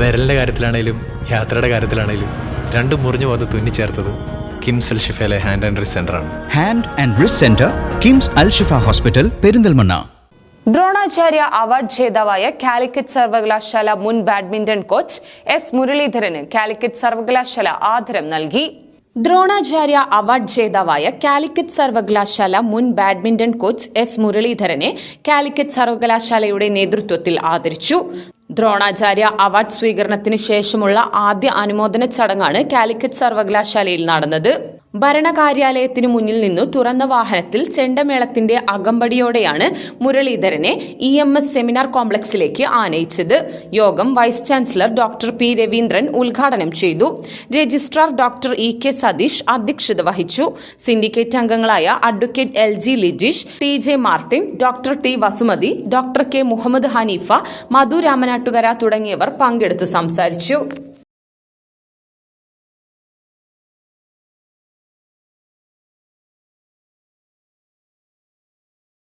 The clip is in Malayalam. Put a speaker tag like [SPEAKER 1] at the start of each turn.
[SPEAKER 1] വിരലിന്റെ കാര്യത്തിലാണേലും യാത്രയുടെ കാര്യത്തിലാണേലും രണ്ടും മുറിഞ്ഞു പോകാതെ തുന്നിച്ചേർത്തത് കിംസ് അൽ ഷിഫയിലെ ഹാൻഡ് ആൻഡ് റിസ് ആണ്.
[SPEAKER 2] Hand and wrist centre KIMS Al Shifa hospital Perinthalmanna.
[SPEAKER 3] Dronacharya award ജേതാവായ കാലിക്കറ്റ് സർവകലാശാല മുൻ ബാഡ്മിന്റൺ കോച്ച് എസ് മുരളീധരന് കാലിക്കറ്റ് സർവകലാശാല ആദരം നൽകി. ദ്രോണാചാര്യ അവാർഡ് ജേതാവായ കാലിക്കറ്റ് സർവകലാശാല മുൻ ബാഡ്മിന്റൺ കോച്ച് എസ് മുരളീധരനെ കാലിക്കറ്റ് സർവകലാശാലയുടെ നേതൃത്വത്തിൽ ആദരിച്ചു. ദ്രോണാചാര്യ അവാർഡ് സ്വീകരണത്തിന് ശേഷമുള്ള ആദ്യ അനുമോദന ചടങ്ങാണ് കാലിക്കറ്റ് സർവകലാശാലയിൽ നടന്നത്. ഭരണകാര്യാലയത്തിനു മുന്നിൽ നിന്നു തുറന്ന വാഹനത്തിൽ ചെണ്ടമേളത്തിന്റെ അകമ്പടിയോടെയാണ് മുരളീധരനെ ഇ എം എസ് സെമിനാർ കോംപ്ലക്സിലേക്ക് ആനയിച്ചത്. യോഗം vice chancellor doctor P Raveendran ഉദ്ഘാടനം ചെയ്തു. Registrar doctor E K Satheesh അധ്യക്ഷത വഹിച്ചു. സിൻഡിക്കേറ്റ് അംഗങ്ങളായ advocate L G Lijish T J Martin doctor T Vasumathi doctor K Muhammad Haneefa Madhu Ramanattukara തുടങ്ങിയവർ പങ്കെടുത്ത് സംസാരിച്ചു